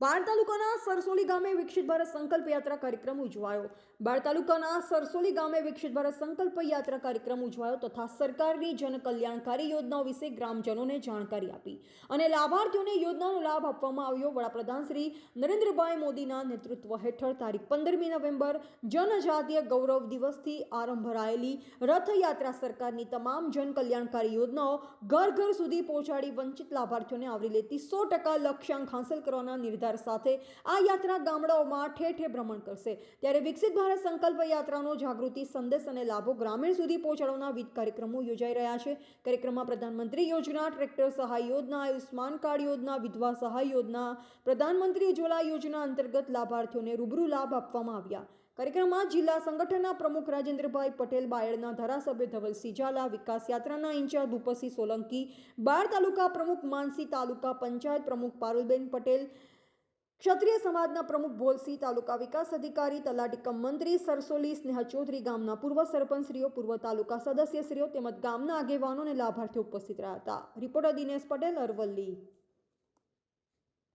બાળ તાલુકાના સરસોલી ગામે વિકસિત ભારત સંકલ્પ યાત્રા કાર્યક્રમ ઉજવાયો. બાળ તાલુકાના સરસોલી ગામે વિકસિત ભારત સંકલ્પ યાત્રા કાર્યક્રમ ઉજવાયો તથા સરકારની જનકલ્યાણકારી યોજનાઓ વિશે ગ્રામજનોને જાણકારી આપી અને લાભાર્થીઓને યોજનાનો લાભ આપવામાં આવ્યો. વડાપ્રધાન શ્રી નરેન્દ્રભાઈ મોદીના નેતૃત્વ હેઠળ તારીખ પંદરમી નવેમ્બર જનજાતીય ગૌરવ દિવસથી આરંભ કરાયેલી રથયાત્રા સરકારની તમામ જનકલ્યાણકારી યોજનાઓ ઘર ઘર સુધી પહોંચાડી વંચિત લાભાર્થીઓને આવરી લેતી સો ટકા લક્ષ્યાંક હાંસલ કરવાના નિર્ધાર સાથે આ યાત્રા ગામડાઓમાં ઠેર ઠેર ભ્રમણ કરશે. ત્યારે વિકસિત ભારત સંકલ્પ યાત્રાનો જાગૃતિ, સંદેશ અને લાભો ગ્રામીણ સુધી પહોંચાડવાના વિવિધ કાર્યક્રમો યોજાઈ રહ્યા છે. કાર્યક્રમમાં પ્રધાનમંત્રી યોજના, ટ્રેક્ટર સહાય યોજના આયુષ્માન કાર્ડ યોજના, વિધવા સહાય યોજના, પ્રધાનમંત્રી ઉજ્જવલા યોજના અંતર્ગત લાભાર્થીઓને રૂબરૂ લાભ આપવામાં આવ્યા. કાર્યક્રમમાં જિલ્લા સંગઠનના પ્રમુખ રાજેન્દ્રભાઈ પટેલ, બાયડના ધારાસભ્ય ધવલસિંહ ઝાલા વિકાસ યાત્રાના ઇન્ચાર્જ ભૂપતસિંહ સોલંકી બાળ તાલુકા પ્રમુખ માનસી, તાલુકા પંચાયત પ્રમુખ પારુલબેન પટેલ ક્ષત્રિય સમાજના પ્રમુખ ભોલસિંહ તાલુકા વિકાસ અધિકારી તલાટી કમ મંત્રી સરસોલી સ્નેહ ચૌધરી, ગામના પૂર્વ સરપંચશ્રીઓ, પૂર્વ તાલુકા સદસ્યશ્રીઓ તેમજ ગામના આગેવાનો અને લાભાર્થીઓ ઉપસ્થિત રહ્યા હતા. રિપોર્ટર દિનેશ પટેલ, અરવલ્લી.